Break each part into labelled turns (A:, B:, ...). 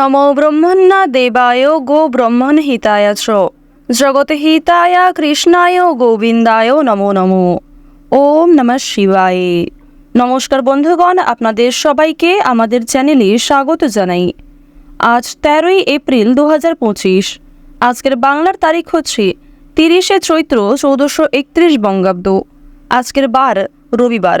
A: নমো ব্রহ্মণ্যা দেবায় গো ব্রহ্মণ হিতায় চ জগতে হিতায় কৃষ্ণায় গোবিন্দায় নমো নমো ওম নমঃ শিবায় নমস্কার বন্ধুগণ আপনাদের সবাইকে আমাদের চ্যানেলে স্বাগত জানাই আজ তেরোই এপ্রিল দু হাজার পঁচিশ। আজকের বাংলার তারিখ হচ্ছে তিরিশে চৈত্র চৌদ্দশো একত্রিশ বঙ্গাব্দ। আজকের বার রবিবার।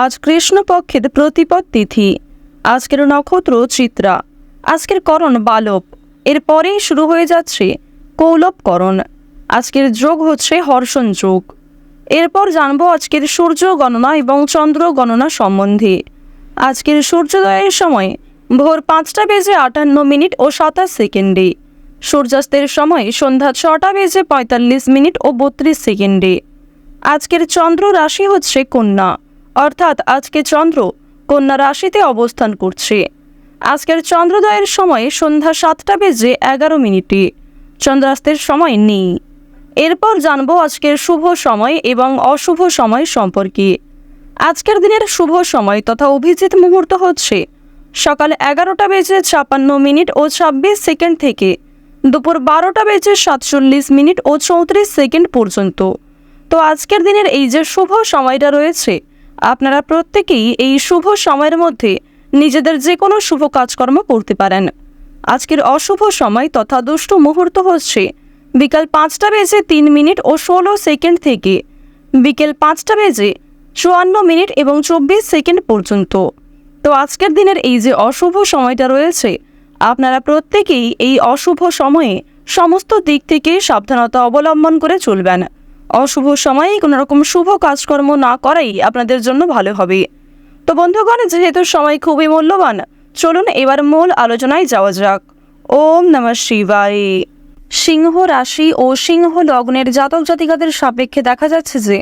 A: আজ কৃষ্ণপক্ষের প্রতিপদ তিথি। আজকের নক্ষত্র চিত্রা। আজকের করণ বালব। এরপরেই শুরু হয়ে যাচ্ছে কৌলবকরণ। আজকের যোগ হচ্ছে হর্ষণ যোগ। এরপর জানব আজকের সূর্য গণনা এবং চন্দ্র গণনা সম্বন্ধে। আজকের সূর্যোদয়ের সময় ভোর পাঁচটা বেজে আটান্ন মিনিট ও সাতাশ সেকেন্ডে। সূর্যাস্তের সময় সন্ধ্যা ছটা বেজে পঁয়তাল্লিশ মিনিট ও বত্রিশ সেকেন্ডে। আজকের চন্দ্র রাশি হচ্ছে কন্যা। অর্থাৎ আজকে চন্দ্র কন্যা রাশিতে অবস্থান করছে। আজকের চন্দ্রোদয়ের সময় সন্ধ্যা সাতটা বেজে এগারো মিনিটে। চন্দ্রাস্তের সময় নেই। এরপর জানব আজকের শুভ সময় এবং অশুভ সময় সম্পর্কে। আজকের দিনের শুভ সময় তথা অভিজিৎ মুহূর্ত হচ্ছে সকাল এগারোটা বেজে ছাপান্ন মিনিট ও ছাব্বিশ সেকেন্ড থেকে দুপুর বারোটা বেজে সাতচল্লিশ মিনিট ও চৌত্রিশ সেকেন্ড পর্যন্ত। তো আজকের দিনের এই যে শুভ সময়টা রয়েছে আপনারা প্রত্যেকেই এই শুভ সময়ের মধ্যে নিজেদের যে কোনো শুভ কাজকর্ম করতে পারেন। আজকের অশুভ সময় তথা দুষ্টু মুহূর্ত হচ্ছে বিকাল পাঁচটা বেজে তিন মিনিট ও ষোলো সেকেন্ড থেকে বিকেল পাঁচটা বেজে চুয়ান্ন মিনিট এবং চব্বিশ সেকেন্ড পর্যন্ত। তো আজকের দিনের এই যে অশুভ সময়টা রয়েছে, আপনারা প্রত্যেকেই এই অশুভ সময়ে সমস্ত দিক থেকে সাবধানতা অবলম্বন করে চলবেন। অশুভ সময়ে কোনো রকম শুভ কাজকর্ম না করাই আপনাদের জন্য ভালো হবে। তো বন্ধুগণ, যেহেতু সময় খুবই মূল্যবান, চলুন এবার মূল আলোচনায় যাওয়া যাক। ওম নমঃ শিবায়। সিংহ রাশি ও সিংহ লগ্নের জাতক জাতিকাদের সাপেক্ষে দেখা যাচ্ছে যে,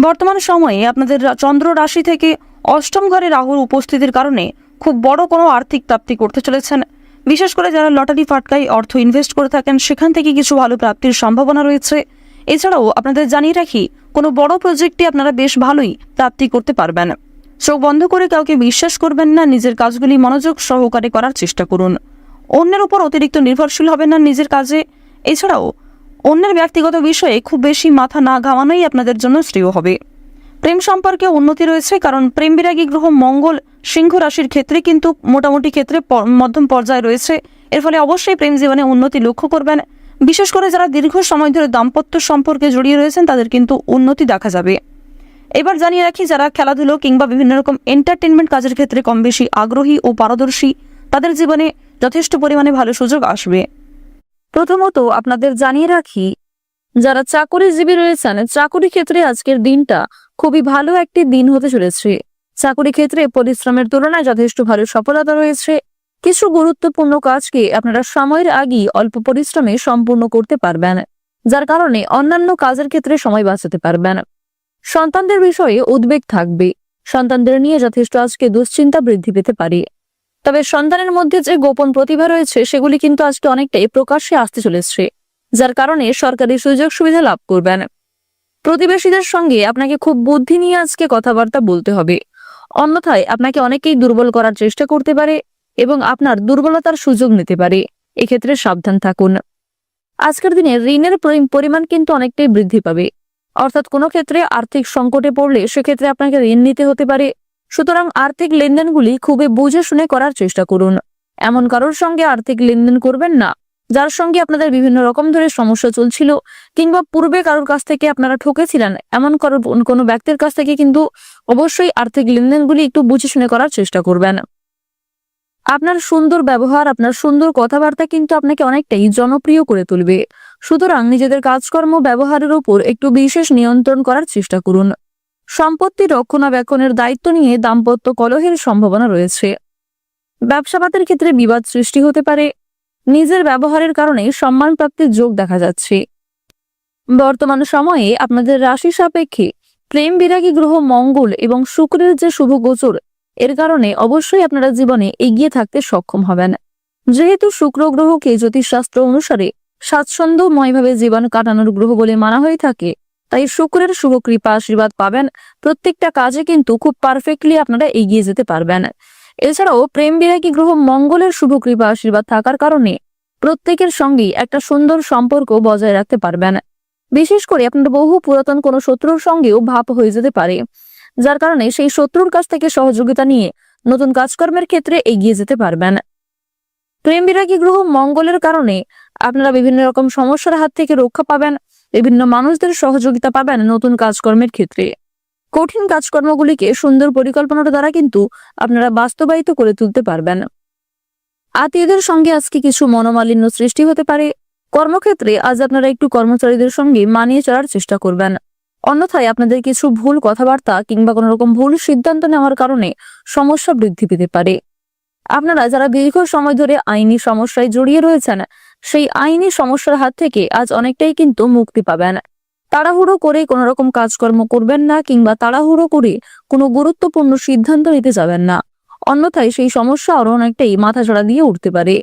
A: বর্তমান সময়ে আপনাদের চন্দ্র রাশি থেকে অষ্টম ঘরে রাহুর উপস্থিতির কারণে খুব বড় কোনো আর্থিক প্রাপ্তি করতে চলেছেন। বিশেষ করে যারা লটারি ফাটকায় অর্থ ইনভেস্ট করে থাকেন, সেখান থেকে কিছু ভালো প্রাপ্তির সম্ভাবনা রয়েছে। এছাড়াও আপনাদের জানিয়ে রাখি, কোনো বড় প্রজেক্টে আপনারা বেশ ভালোই প্রাপ্তি করতে পারবেন। চোখ বন্ধ করে কাউকে বিশ্বাস করবেন না, নিজের কাজগুলি মনোযোগ সহকারে করার চেষ্টা করুন। অন্যের উপর অতিরিক্ত নির্ভরশীল হবেন না নিজের কাজে। এছাড়াও, অন্যের ব্যক্তিগত বিষয়ে খুব বেশি মাথা না ঘামানোই আপনাদের জন্য শ্রেয় হবে। প্রেম সম্পর্কে উন্নতি রয়েছে, কারণ প্রেম বিরাগী গ্রহ মঙ্গল, সিংহ রাশির ক্ষেত্রে কিন্তু মোটামুটি ক্ষেত্রে মধ্যম পর্যায়ে রয়েছে। এর ফলে অবশ্যই প্রেম জীবনে উন্নতি লক্ষ্য করবেন। বিশেষ করে যারা দীর্ঘ সময় ধরে দাম্পত্য সম্পর্কে জড়িয়ে রয়েছেন, তাদের কিন্তু উন্নতি দেখা যাবে। এবার জানিয়ে রাখি, যারা খেলাধুলো কিংবা বিভিন্ন রকম এন্টারটেনমেন্ট কাজের ক্ষেত্রে কম বেশি আগ্রহী ও পারদর্শী, তাদের জীবনে যথেষ্ট পরিমাণে ভালো সুযোগ আসবে। প্রথমত আপনাদের জানিয়ে রাখি, যারা চাকরিজীবী রয়েছেন, চাকরি ক্ষেত্রে আজকের দিনটা খুবই ভালো একটি দিন হতে চলেছে। চাকরি ক্ষেত্রে পরিশ্রমের তুলনায় যথেষ্ট ভালো সফলতা রয়েছে কিছু গুরুত্বপূর্ণ কাজকে আপনারা সময়ের আগেই অল্প পরিশ্রমে সম্পূর্ণ করতে পারবেন, যার কারণে অন্যান্য কাজের ক্ষেত্রে সময় বাঁচাতে পারবেন। সন্তানদের বিষয়ে উদ্বেগ থাকবে, সন্তানদের নিয়ে যথেষ্ট আজকে দুশ্চিন্তা বৃদ্ধি পেতে পারে। তবে সন্তানের মধ্যে যে গোপন প্রতিভা রয়েছে, সেগুলি কিন্তু আজকে অনেকটাই প্রকাশ্যে আসতে চলেছে, যার কারণে সরকারি সুযোগ সুবিধা লাভ করবেন। প্রতিবেশীদের সঙ্গে আপনাকে খুব বুদ্ধি নিয়ে আজকে কথাবার্তা বলতে হবে, অন্যথায় আপনাকে অনেকেই দুর্বল করার চেষ্টা করতে পারে এবং আপনার দুর্বলতার সুযোগ নিতে পারে। এক্ষেত্রে সাবধান থাকুন। আজকের দিনে ঋণের পরি- পরিমাণ কিন্তু অনেকটাই বৃদ্ধি পাবে। অর্থাৎ কোনো ক্ষেত্রে আর্থিক সংকটে পড়লে সেক্ষেত্রে আপনাকে ঋণ নিতে হতে পারে। সুতরাং আর্থিক লেনদেনগুলি খুবই বুঝে শুনে করার চেষ্টা করুন।
B: এমন কারোর সঙ্গে আর্থিক লেনদেন করবেন না। যার সঙ্গে আপনাদের বিভিন্ন রকম ধরে সমস্যা চলছিল কিংবা পূর্বে কারোর কাছ থেকে আপনারা ঠকেছিলেন, এমন কারোর কোনো ব্যক্তির কাছ থেকে কিন্তু অবশ্যই আর্থিক লেনদেনগুলি একটু বুঝে শুনে করার চেষ্টা করবেন। আপনার সুন্দর ব্যবহার, আপনার সুন্দর কথাবার্তা কিন্তু আপনাকে অনেকটাই জনপ্রিয় করে তুলবে। সুতরাং নিজেদের কাজকর্ম, ব্যবহারের উপর একটু বিশেষ নিয়ন্ত্রণ করার চেষ্টা করুন। সম্পত্তি রক্ষণাবেক্ষণের দায়িত্ব নিয়ে দাম্পত্য কলহের সম্ভাবনা রয়েছে। ব্যবসাপাতের ক্ষেত্রে বিবাদ সৃষ্টি হতে পারে। নিজের ব্যবহারের কারণে সম্মান প্রাপ্তির যোগ দেখা যাচ্ছে। বর্তমান সময়ে আপনাদের রাশি সাপেক্ষে প্রেম বিরাগী গ্রহ মঙ্গল এবং শুক্রের যে শুভ গোচর এর কারণে অবশ্যই আপনারা জীবনে এগিয়ে থাকতে সক্ষম হবেন। যেহেতু শুক্র গ্রহকে জ্যোতিষশাস্ত্র অনুসারে স্বাচ্ছন্দ্যময়ভাবে জীবন কাটানোর গ্রহ বলে মানা হয়ে থাকে, তাই শুক্রের শুভ কৃপা আশীর্বাদ পাবেন। প্রত্যেকটা কাজে কিন্তু খুব পারফেক্টলি আপনারা এগিয়ে যেতে পারবেন। এছাড়াও প্রেম বিরাগী গ্রহ মঙ্গলের শুভ কৃপা আশীর্বাদ থাকার কারণে প্রত্যেকের সঙ্গেই একটা সুন্দর সম্পর্ক বজায় রাখতে পারবেন। বিশেষ করে আপনার বহু পুরাতন কোনো শত্রুর সঙ্গেও ভাব হয়ে যেতে পারে। যার কারণে সেই শত্রুর কাছ থেকে সহযোগিতা নিয়ে নতুন কাজকর্মের ক্ষেত্রে এগিয়ে যেতে পারবেন। প্রেম বিরাগী গ্রহ মঙ্গলের কারণে আপনারা বিভিন্ন রকম সমস্যার হাত থেকে রক্ষা পাবেন, বিভিন্ন মানুষদের সহযোগিতা পাবেন নতুন কাজকর্মের ক্ষেত্রে। কঠিন কাজকর্মগুলিকে সুন্দর পরিকল্পনার দ্বারা কিন্তু আপনারা বাস্তবায়িত করে তুলতে পারবেন। আত্মীয়দের সঙ্গে আজকে কিছু মনোমালিন্য সৃষ্টি হতে পারে। কর্মক্ষেত্রে আজ আপনারা একটু কর্মচারীদের সঙ্গে মানিয়ে চলার চেষ্টা করবেন। অন্যথায় আপনাদের কিছু ভুল কথাবার্তা কিংবা কোনো রকম ভুল সিদ্ধান্ত নেওয়ার কারণে সমস্যা বৃদ্ধি পেতে পারে। আপনারা যারা দীর্ঘ সময় ধরে আইনি সমস্যায় জড়িয়ে রয়েছেন, সেই আইনি সমস্যার হাত থেকে আজ অনেকটাই কিন্তু মুক্তি পাবেন। তাড়াহুড়ো করে কোনো রকম কাজকর্ম করবেন না কিংবা তাড়াহুড়ো করে কোনো গুরুত্বপূর্ণ সিদ্ধান্ত নিতে যাবেন না। অন্যথায় সেই সমস্যা আরও অনেকটাই মাথাচড়া দিয়ে উঠতে পারে।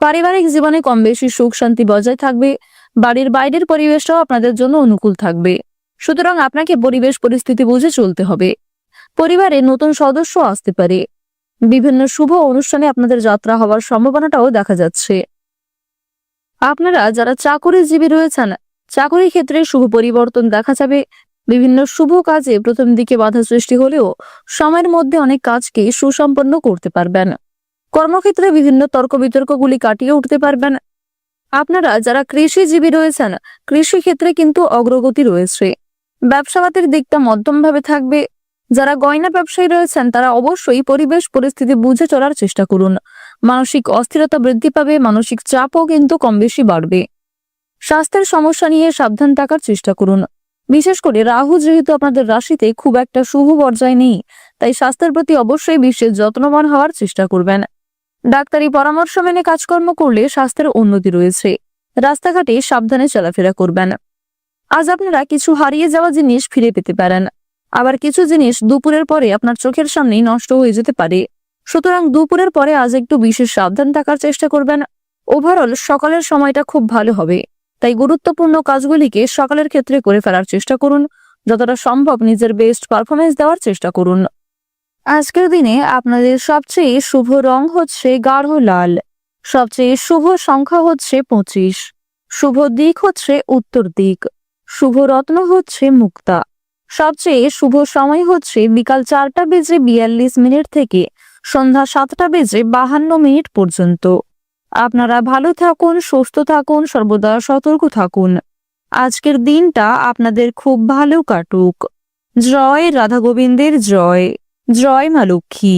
B: পারিবারিক জীবনে কম বেশি সুখ শান্তি বজায় থাকবে। বাড়ির বাইরের পরিবেশটাও আপনাদের জন্য অনুকূল থাকবে। সুতরাং আপনাকে পরিবেশ পরিস্থিতি বুঝে চলতে হবে। পরিবারে নতুন সদস্য আসতে পারে। বিভিন্ন শুভ অনুষ্ঠানে আপনাদের যাত্রা হওয়ার সম্ভাবনাটাও দেখা যাচ্ছে। আপনারা যারা চাকরিজীবী রয়েছেন, চাকরির ক্ষেত্রে শুভ পরিবর্তন দেখা যাবে। বিভিন্ন শুভ কাজে প্রথম দিকে বাধা সৃষ্টি হলেও সময়ের মধ্যে অনেক কাজকে সুসম্পন্ন করতে পারবেন। কর্মক্ষেত্রে বিভিন্ন তর্ক বিতর্কগুলি কাটিয়ে উঠতে পারবেন। আপনারা যারা কৃষিজীবী রয়েছেন কৃষি ক্ষেত্রে কিন্তু অগ্রগতি রয়েছে। ব্যবসাবাতের দিকটা মধ্যমভাবে থাকবে। যারা গয়না ব্যবসায়ী রয়েছেন, তারা অবশ্যই পরিবেশ পরিস্থিতি বুঝে চলার চেষ্টা করুন। মানসিক অস্থিরতা বৃদ্ধি পাবে, মানসিক চাপও কিন্তু কম বেশি বাড়বে। স্বাস্থ্যের সমস্যা নিয়ে সাবধান থাকার চেষ্টা করুন। বিশেষ করে রাহু যেহেতু আপনাদের রাশিতে খুব একটা শুভ পর্যায়ে নেই, তাই স্বাস্থ্যের প্রতি অবশ্যই বিশেষ যত্নবান হওয়ার চেষ্টা করবেন। ডাক্তারি পরামর্শ মেনে কাজকর্ম করলে স্বাস্থ্যের উন্নতি রয়েছে। রাস্তাঘাটে সাবধানে চলাফেরা করবেন। আজ আপনারা কিছু হারিয়ে যাওয়া জিনিস ফিরে পেতে পারেন। আবার কিছু জিনিস দুপুরের পরে আপনার চোখের সামনেই নষ্ট হয়ে যেতে পারে। সুতরাং দুপুরের পরে আজ একটু বিশেষ সাবধান থাকার চেষ্টা করবেন। ওভারঅল সকালের সময়টা খুব ভালো হবে। তাই গুরুত্বপূর্ণ কাজগুলিকে সকালের ক্ষেত্রে করে ফেলার চেষ্টা করুন। যতটা সম্ভব নিজের বেস্ট পারফরমেন্স দেওয়ার চেষ্টা করুন। আজকের দিনে আপনাদের সবচেয়ে শুভ রং হচ্ছে গাঢ় লাল। সবচেয়ে শুভ সংখ্যা হচ্ছে পঁচিশ। শুভ দিক হচ্ছে উত্তর দিক। শুভ রত্ন হচ্ছে মুক্তা। সবচেয়ে শুভ সময় হচ্ছে বিকাল চারটা বেজে বিয়াল্লিশ মিনিট থেকে সন্ধ্যা সাতটা বেজে বাহান্ন মিনিট পর্যন্ত। আপনারা ভালো থাকুন, সুস্থ থাকুন, সর্বদা সতর্ক থাকুন। আজকের দিনটা আপনাদের খুব ভালো কাটুক। জয় রাধা গোবিন্দের জয়। জয় মা লক্ষ্মী।